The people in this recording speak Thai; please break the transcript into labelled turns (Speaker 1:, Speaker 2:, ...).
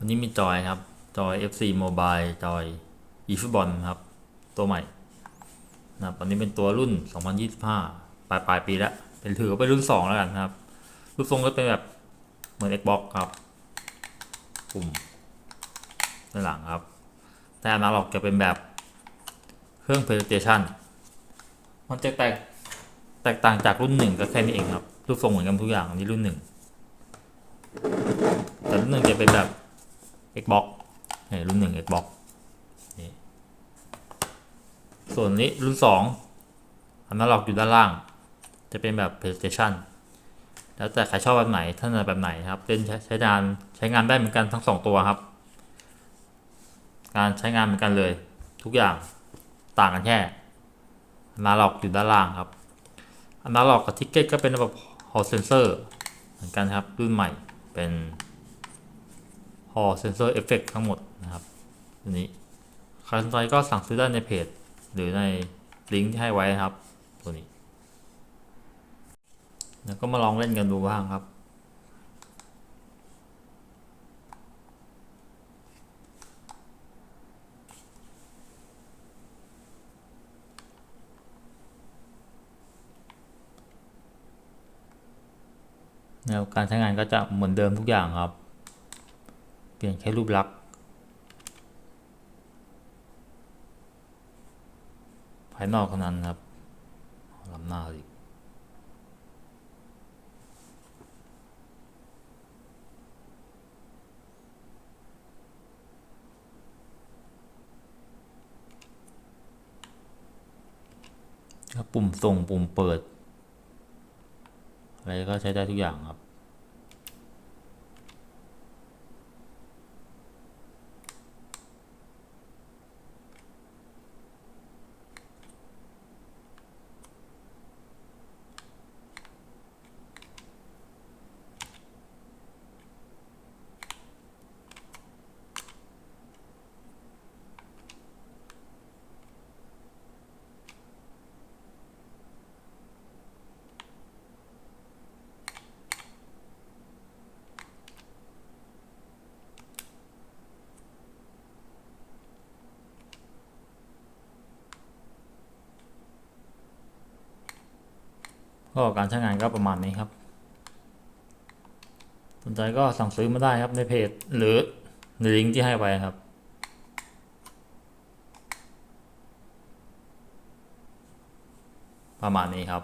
Speaker 1: วันนี้มีจอยครับ จอย FC Mobile จอย eFootball ครับ ตัวใหม่นะครับอันนี้เป็นตัวรุ่น 2025 ปลายปลายปีแล้ว เป็นถือว่าเป็นรุ่น 2 แล้วกันครับ รูปทรงก็เป็นแบบเหมือน Xbox ครับปุ่มด้านหลังครับ แต่อนาล็อกจะเป็นแบบเครื่อง PlayStation มันจะแตกแตกต่างจากรุ่นหนึ่งก็แค่นี้เองครับ รูปทรงเหมือนกันทุกอย่างอันนี้รุ่นหนึ่งแต่รุ่นหนึ่งจะเป็นแบบ Xbox นี่รุ่นหนึ่ง Xbox นี่ส่วนนี้รุ่นสองอันนั้นล็อกอยู่ด้านล่าง จะเป็นแบบ PlayStation แล้วแต่ใครชอบแบบไหนท่านจะแบบไหนครับเล่นใช้งานใช้งานได้เหมือนกันทั้งสองตัวครับ การใช้งานเหมือนกันเลย ทุกอย่างต่างกันแค่อนาล็อกอยู่ด้านล่างครับอนาล็อกกับทิกเก็ตก็เป็นระบบ Hall Sensor เหมือนกันครับรุ่นใหม่เป็น all Sensor Effect ทั้งหมดนะครับตัวนี้ใครสนใจก็สั่งซื้อได้ในเพจ หรือในลิงก์ที่ให้ไว้นะครับ ตัวนี้ แล้วก็มาลองเล่นกันดูบ้างครับแนวการใช้งานก็จะเหมือนเดิมทุกอย่างครับ เปลี่ยนแค่รูปลักษณ์ภายนอกเท่านั้นครับลำหน้าอีกรับปุ่มส่งปุ่มเปิด อะไรก็ใช้ได้ทุกอย่างครับ ก็การใช้งานก็ประมาณนี้ครับ สนใจก็สั่งซื้อมาได้ครับในเพจหรือในลิงก์ที่ให้ไว้ครับประมาณนี้ครับ